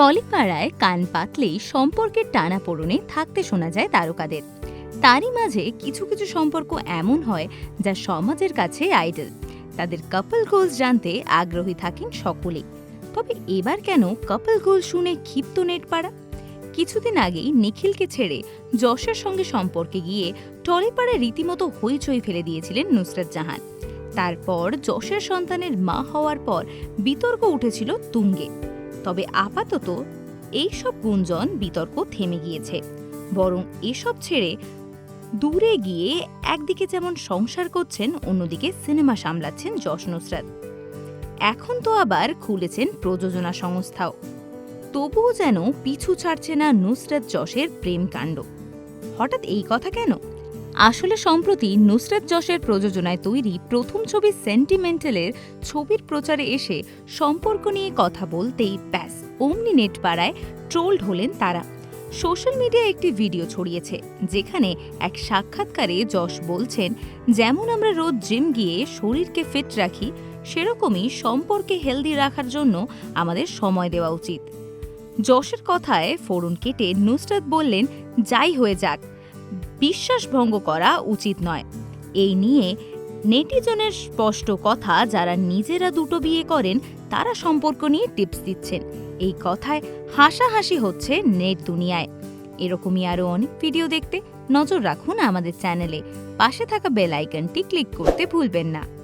টলিপাড়ায় কান পাতলেই সম্পর্কের টানাপোড়েনে থাকতে শোনা যায় তারকাদের। তারই মাঝে কিছু কিছু সম্পর্ক এমন হয় যা সমাজের কাছে আইডল। তাদের কাপল গোলস জানতে আগ্রহী থাকেন সকলেই। তবে এবার কেন কাপল গোল শুনে ক্ষিপ্ত নেটপাড়া? কিছুদিন আগেই নিখিলকে ছেড়ে যশের সঙ্গে সম্পর্কে গিয়ে টলিপাড়ায় রীতিমতো হইচই ফেলে দিয়েছিলেন নুসরাত জাহান। তারপর যশের সন্তানের মা হওয়ার পর বিতর্ক উঠেছিল তুঙ্গে। তবে আপাতত এইসব গুঞ্জন বিতর্ক থেমে গিয়েছে। বরং এসব ছেড়ে দূরে গিয়ে একদিকে যেমন সংসার করছেন, অন্যদিকে সিনেমা সামলাচ্ছেন যশ নুসরাত। এখন তো আবার খুলেছেন প্রযোজনা সংস্থাও। তবুও যেন পিছু ছাড়ছে না নুসরাত যশের প্রেম কাণ্ড হঠাৎ এই কথা কেন? আসলে সম্প্রতি নুসরাত যশের প্রযোজনায় তৈরি প্রথম ছবি সেন্টিমেন্টালের ছবির প্রচারে এসে সম্পর্ক নিয়ে কথা বলতেই ব্যাস, অমনি নেট পাড়ায় ট্রোলড হলেন তারা। সোশ্যাল মিডিয়ায় একটি ভিডিও ছড়িয়েছে, যেখানে এক সাক্ষাৎকারে যশ বলছেন, যেমন আমরা রোজ জিম গিয়ে শরীরকে ফিট রাখি, সেরকমই সম্পর্কে হেলদি রাখার জন্য আমাদের সময় দেওয়া উচিত। যশের কথায় ফোড়ন কেটে নুসরাত বললেন, যাই হয়ে যাক বিশ্বাস ভঙ্গ করা উচিত নয়। এই নিয়ে নেটিজনের স্পষ্ট কথা যারা নিজেরা দুটো বিয়ে করেন, তারা সম্পর্ক নিয়ে টিপস দিচ্ছেন। এই কথায় হাসাহাসি হচ্ছে নেট দুনিয়ায়। এরকমই আরও অনেক ভিডিও দেখতে নজর রাখুন আমাদের চ্যানেলে। পাশে থাকা বেল আইকনটি ক্লিক করতে ভুলবেন না।